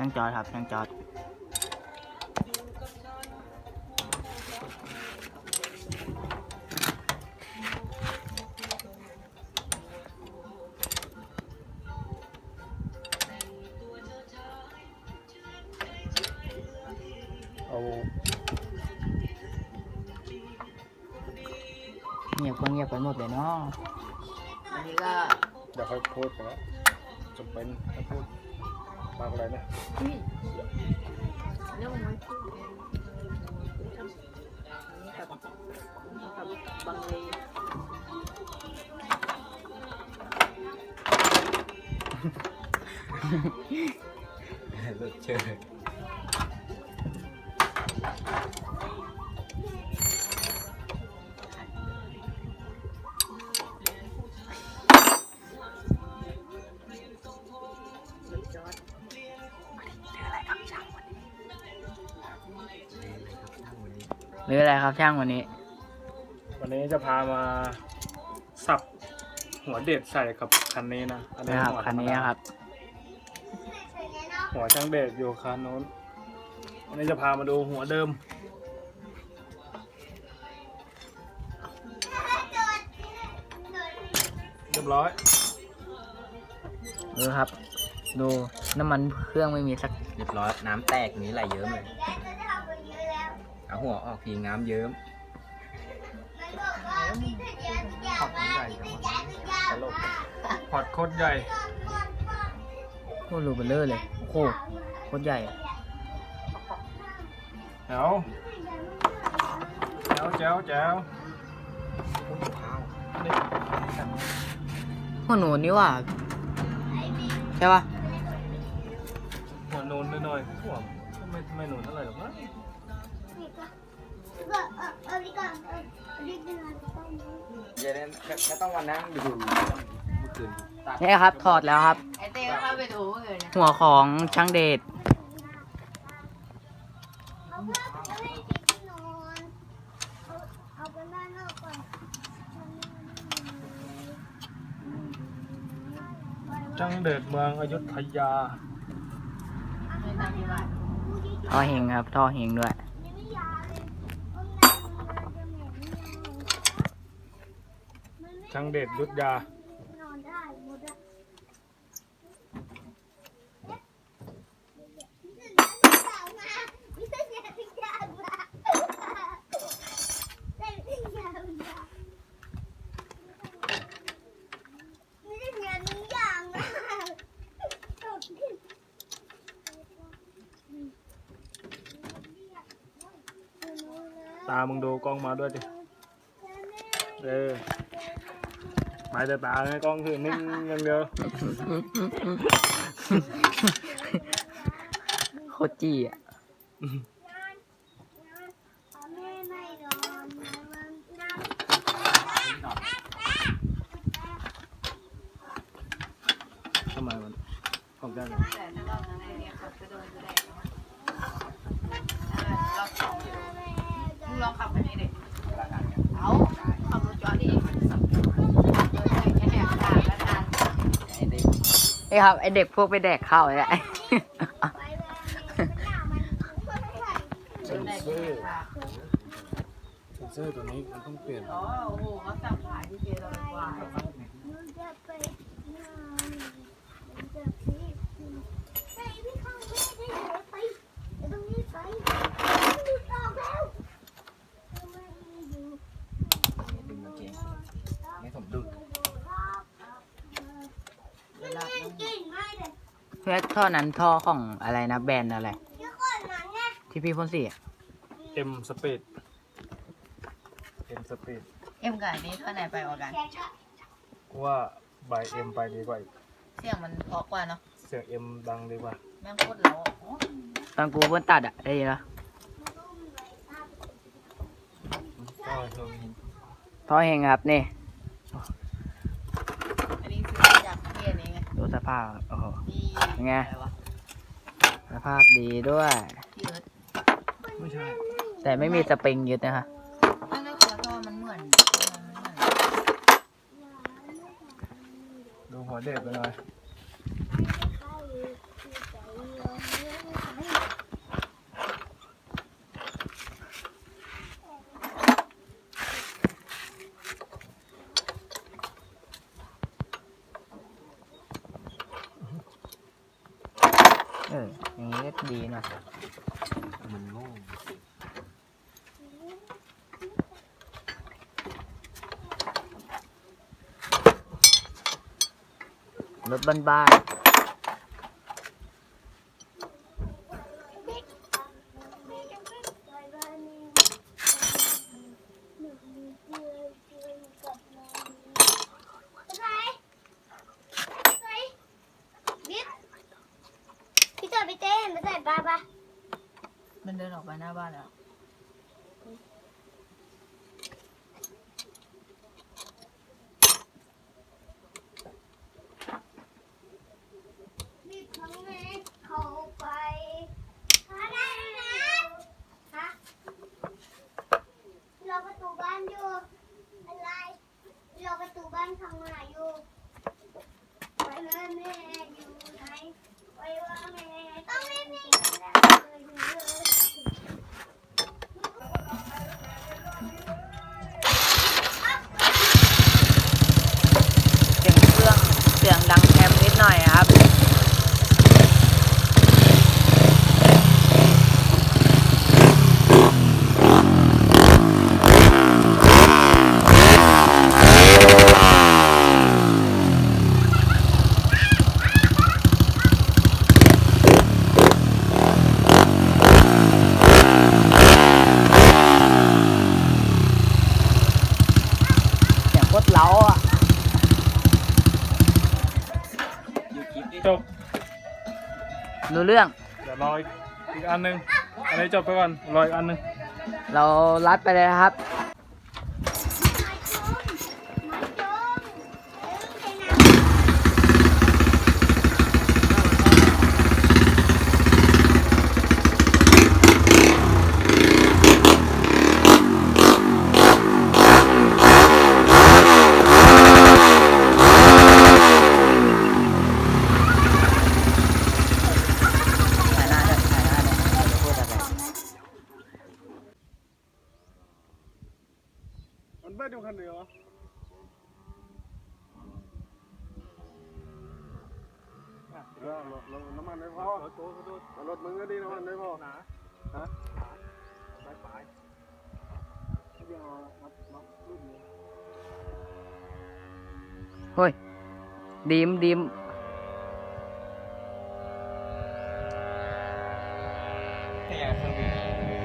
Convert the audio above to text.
ช่างจอดครับช่างจอดเอาเงียบก็เงียบไปหมดเลยเนาะอันนี้ก็เดี๋ยวค่อยพูดไปแล้วจำเป็นให้พูด มากอะไรนะอุ้ยแล้วมันไม่พูดเลยอันนี้กับกับบางเลหลุดเชื่อ หรืออะไรครับช่างวันนี้ วันนี้จะพามาสับหัวเด็ดใส่กับคันนี้นะอันนี้นะครับหัวคันนี้ครับ หัวช่างเด็ดอยู่คันโน้นวันนี้จะพามาดูหัวเดิม เรียบร้อย ดูครับ ดูน้ำมันเครื่องไม่มีสักเรียบร้อย น้ำแตกนี้ไหลเยิ้มเลยเอา หัวออกทีน้ำเยิ้มขอบใหญ่จังวะตลกพอดโคตรใหญ่โคตรรูเบลเลอร์เลยโอ้โหโคตรใหญ่อะแจ๋วแจ๋วแจ๋วแจ๋วหัวหนูนี่ว่าใช่ปะหัวนูนหน่อยๆหัวไม่ไม่นูนเท่าไหร่หรอกนะ เย็นไม่ต้องมานั่งดูเมื่อคืนตัดนี่ครับถอดแล้วครับ ไอเต้ก็เข้าไปดูเมื่อคืนนะหัวของช่างเดชเอาไปบ้านนอกก่อนจังเด็ดเมืองอยุธยาไม่ทำที่บ้านท่อเฮงครับท่อเฮงด้วย ยังไม่ยาเลยห้องน้ำมันจะเหม็น มันไม่จังเด็ดยุทธยา นอนได้หมดอะตามึงดูกล้องมาด้วยดิ เออ หมายแต่ตาไงกล้องคือนิ่งอย่างเดียวโคตรจี้อะ ทำไมมันของได้ไหม แต่ถ้ารอบนั้นไอเนี่ยขับไปโดนก็ได้นะรอบสองมึงลองขับคันนี้ดิเอาขับรถจอดดิสับแหกด่าแล้วนาน ไอ้เด็ก เอ้ครับไอเด็กพวกไปแดกข้าวเนี่ยเซนเซอร์เซนเซอร์ตัวนี้มันต้องเปลี่ยนอ๋อโอ้โหเขาสั่งขายที่เจเราเป็นวายไปงาพี่ข้างแม่ได้เลยไปไปตรงนี้ไปหลุดออกแล้วไม่อยู่ ดึงกางเกงไม่สมดุล เวลาน้อง เก่งมากเลย เพื่อท่อนั้นท่อของอะไรนะแบรนด์อะไรเดี๋ยวก่อนนะเนี่ยที่พี่พ่นสีอะเอ็มสปีดเอ็มสปีดเอ็มกับอันนี้เท่าไหนไปกว่ากันแกจะกูว่าใบเอ็มไปดีกว่าอีกเสียงมันเพราะกว่าเนาะเสียงเอ็มดังดีกว่า แม่งโคตรเราอะโอ้ยตอนกูเพิ่นตัดอะได้ยินปะก็เธอมีท่อเฮงครับนี่อันนี้ซื้อมาจากประเทศนี้ไงดูสภาพครับโอ้โหที่ เป็นไงอะไรวะสภาพดีด้วยที่เอิร์ธไม่ใช่แต่ไม่มีสปริงยึดนะคะนั่นก็คือท่อมันเหมือนมันเหมือนดูหัวเด็กไปหน่อย เออ อย่าง ล่ะ มันโง่รถบ้านพี่ต่อพี่เต้มาใส่ปลาปะ มันเดินออกไปหน้าบ้านแล้ว มีครั้งแรกเข้าไปหาได้นะฮะรอประตูบ้านอยู่ อะไรรอประตูบ้านทำงานอยู่ไปเลยแม่อยู่ไหนไปว่าแม่ต้องรีบหนีแล้ว ๆ เสียงเครื่อง เสียงดังแคมนิดหน่อยครับ เสียงโคตรเล้าอะ ยูคลิปดิ จบ รู้เรื่อง เดี๋ยวรออีกอีกอันหนึง อันนี้จบไปก่อน รออีกอันหนึง เรารัดไปเลยนะครับ มาจมมาจมเอ้ยใส่น้ำ ถ่ายหน้าด้วยถ่ายหน้าด้วยพูดอะไร มันไม่ดูคันเหนือน้ำมันไม่พอรถมึงก็ดีน้ำมันไม่พอนะฮะไปไปเดี๋ยวนับนับรุ่นนี้เฮ้ยดีมดีมแค่เครื่องบิน